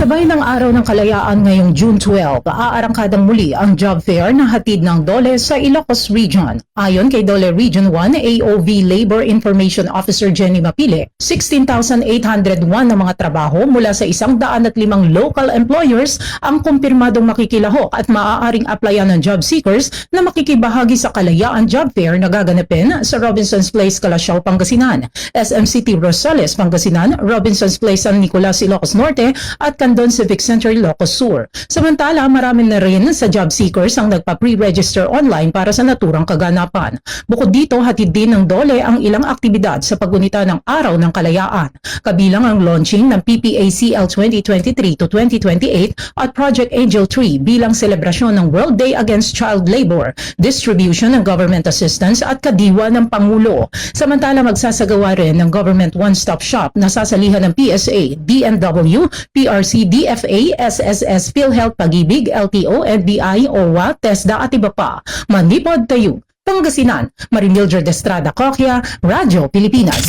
Kasabay ng Araw ng Kalayaan ngayong June 12, aarangkadang muli ang job fair na hatid ng DOLE sa Ilocos Region. Ayon kay DOLE Region 1 AOV Labor Information Officer Jenny Mapile, 16,801 na mga trabaho mula sa isang daan at limang local employers ang kumpirmadong makikilahok at maaaring applyan ng job seekers na makikibahagi sa Kalayaan Job Fair na gaganapin sa Robinson's Place, Calasiao, Pangasinan, SM City, Rosales, Pangasinan, Robinson's Place, San Nicolas, Ilocos Norte at Candon Civic Center, Ilocos Sur. Samantala, marami na rin sa job seekers ang nagpa-pre-register online para sa naturang kaganapan. Bukod dito, hatid din ng DOLE ang ilang aktibidad sa pagunita ng Araw ng Kalayaan, kabilang ang launching ng PPACL 2023 to 2028 at Project Angel 3 bilang selebrasyon ng World Day Against Child Labor, distribution ng government assistance at kadiwa ng Pangulo. Samantala, magsasagawa rin ng Government One-Stop Shop na sasalihan ng PSA, DNW, PRC, DFA, SSS, PhilHealth, Pag-ibig, LTO, NBI, OWA, TESDA at iba pa. Manipod tayo. Pangasinan, Marimildred Estrada Coquia, Radyo Pilipinas.